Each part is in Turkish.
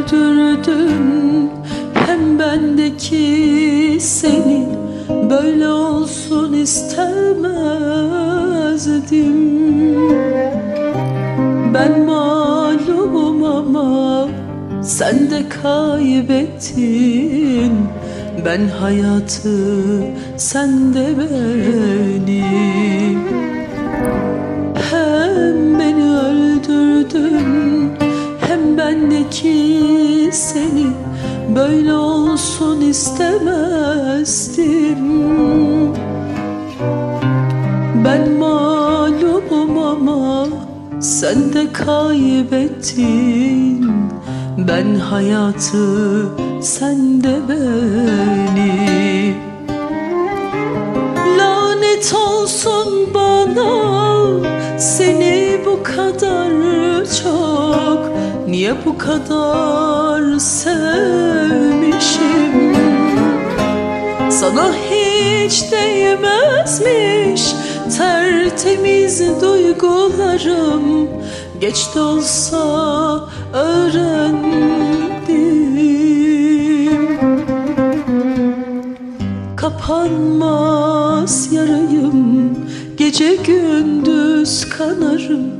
öldürdün Hem bendeki seni Böyle olsun istemezdim. Ben malumum ama Sen de kaybettin. Ben hayatı Sen de beni seni Böyle olsun istemezdim. Ben malumum ama Sen de kaybettin. Ben hayatı Sen de beni. Lanet olsun bana Seni bu kadar Niye bu kadar sevmişim? Sana hiç değmezmiş Tertemiz duygularım. Geç de olsa öğrendim. Kapanmaz yarayım Gece gündüz kanarım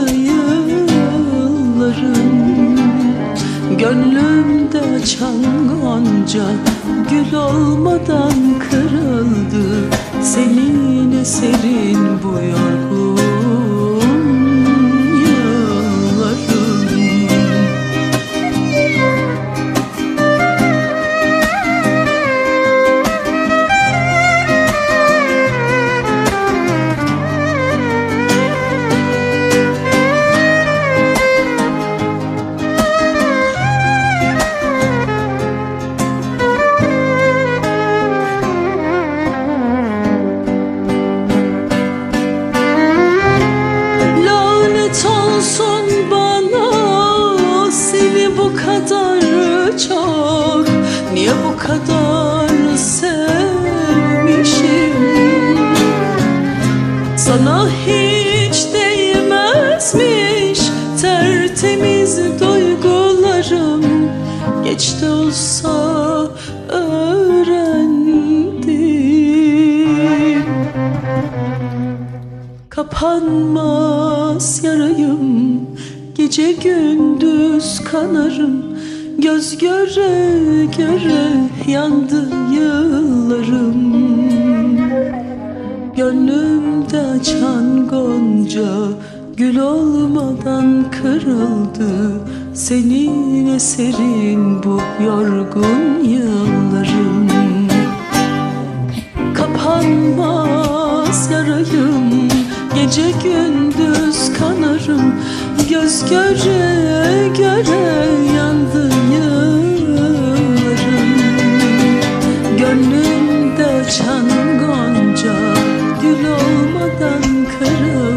Gönlümde açan gonca Gül olmadan kırıldı Tertemiz duygularım Geç de olsa öğrendim Kapanmaz yarayım Gece gündüz kanarım. Göz göre göre yandı yıllarım. Gönlümde açan gonca Gül olmadan kırıldı senin eserin bu yorgun yıllarım Kapanmaz yarayım gece gündüz kanarım Göz göre göre yandı yıllarım. Gönlümde çan gonca gül olmadan kırıldı